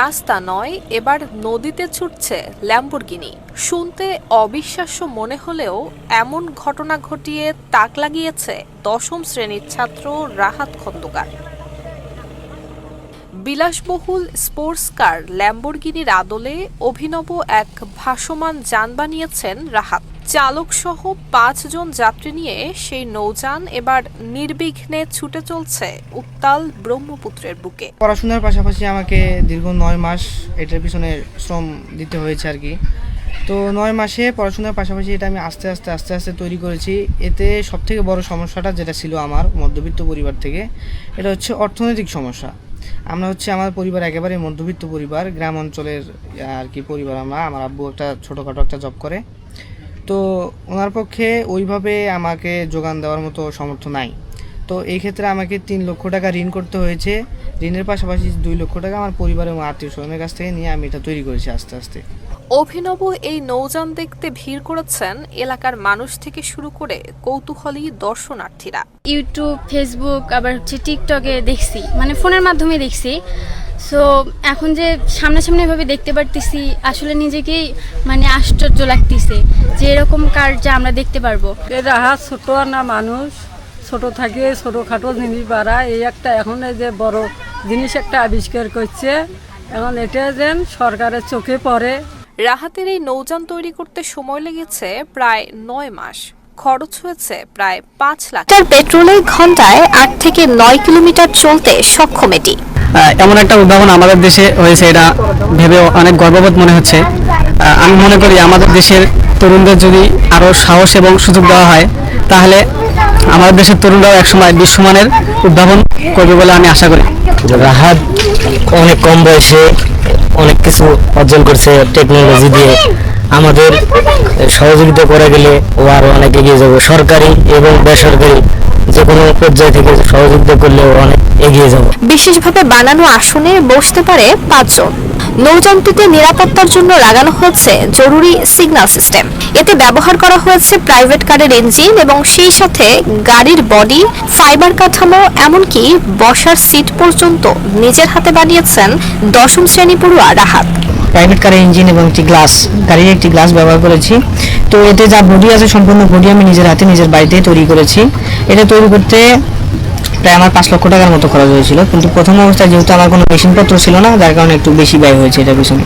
রাস্তা নয়, এবার নদীতে ছুটছে ল্যাম্বরগিনি। শুনতে অবিশ্বাস্য মনে হলেও এমন ঘটনা ঘটিয়ে তাক লাগিয়েছে দশম শ্রেণির ছাত্র রাহাত খন্দকার। বিলাসবহুল স্পোর্টস কার ল্যাম্বরগিনির আদলে অভিনব এক ভাসমান যান বানিয়েছেন রাহাত। চালক সহ পাঁচজন যাত্রী নিয়ে সেই নৌযান এবার নির্বিঘ্নে ছুটে চলছে উত্তাল ব্রহ্মপুত্রের বুকে। পড়াশোনার পাশাপাশি আমাকে দীর্ঘ নয় মাস এটার পিছনে শ্রম দিতে হয়েছে আর কি। তো নয় মাসে পড়াশোনার পাশাপাশি এটা আমি আস্তে আস্তে আস্তে আস্তে তৈরি করেছি। এতে সবথেকে বড় সমস্যাটা যেটা ছিল আমার মধ্যবিত্ত পরিবার থেকে, এটা হচ্ছে অর্থনৈতিক সমস্যা। আমরা হচ্ছে আমার পরিবার একেবারে মধ্যবিত্ত পরিবার, গ্রাম অঞ্চলের আর কি পরিবার আমরা। আমার আব্বু একটা ছোটোখাটো একটা জব করে। তো ওনার পক্ষে ওইভাবে আমাকে যোগান দেওয়ার মতো সামর্থ্য নাই। তো এই ক্ষেত্রে আমাকে তিন লক্ষ টাকা ঋণ করতে হয়েছে। ঋণের পাশাপাশি দুই লক্ষ টাকা আমার পরিবার এবং আত্মীয় স্বজনের কাছ থেকে নিয়ে আমি এটা তৈরি করেছি আস্তে আস্তে। অভিনব এই নৌযান দেখতে ভিড় করেছেন এলাকার মানুষ থেকে শুরু করে কৌতূহলী দর্শনার্থীরা। ইউটিউব ফেসবুক আবার হচ্ছে টিকটকে দেখছি মানে ফোনের মাধ্যমে দেখছি। সো এখন যে সামনাসামনি এভাবে দেখতে পারতেছি আসলে নিজেকেই মানে আশ্চর্য লাগতেছে যে এরকম কার যা আমরা দেখতে পারব। এটা হাত ছোট না মানুষ ছোট থাকে ছোটোখাটো জিনিস বাড়া। এই একটা এখন এই যে বড় জিনিস একটা আবিষ্কার করছে এখন এটা যেন সরকারের চোখে পড়ে। রাহাতের এই নৌযান তৈরি করতে সময় লেগেছে প্রায় নয় মাস। খরচ হয়েছে প্রায় পাঁচ লাখ। লিটার পেট্রোলে ঘন্টায় আট থেকে নয় কিলোমিটার চলতে সক্ষম এটি। এমন একটা উদ্ভাবন আমাদের দেশে হয়েছে, এটা ভেবে অনেক গর্ববোধ মনে হচ্ছে। আমি মনে করি আমাদের দেশের তরুণদের যদি আরও সাহস এবং সুযোগ দেওয়া হয়, তাহলে আমাদের দেশের তরুণরাও একসময় বিশ্বমানের উদ্ভাবন করবে বলে আমি আশা করি। রাহাত অনেক কম বয়সে অনেক কিছু অর্জন করছে টেকনোলজি দিয়ে। আমাদের সহযোগিতা করে গেলে ও আরও অনেক এগিয়ে যাবে। সরকারি এবং বেসরকারি যে কোনো পর্যায় থেকে সহযোগিতা করলে অনেক এগিয়ে যাবে। বিশেষভাবে বানানো আসনে বসতে পারে পাঁচজন। নৌযানটিতে নিরাপত্তার জন্য লাগানো হয়েছে জরুরি সিগন্যাল সিস্টেম এতে ব্যবহার করা হয়েছে প্রাইভেট কারের ইঞ্জিন এবং সেই সাথে গাড়ির বডি ফাইবার কাঠামো এমনকি বসার সিট পর্যন্ত নিজের হাতে বানিয়েছেন দশম শ্রেণি পড়ুয়া রাহাত। প্রাইভেট কারের ইঞ্জিন এবং একটি গ্লাস গাড়ির একটি গ্লাস ব্যবহার করেছি। তো এতে যা বডি আছে, সম্পূর্ণ বডি আমি নিজের হাতে, নিজের বাড়িতেই তৈরি করেছি। এটা তৈরি করতে প্রায় আমার পাঁচ লক্ষ টাকার মতো খরচ হয়েছিল। কিন্তু প্রথম অবস্থায় যেহেতু আমার কোনো মেশিনপত্র ছিল না, যার কারণে একটু বেশি ব্যয় হয়েছে এটা পিছনে।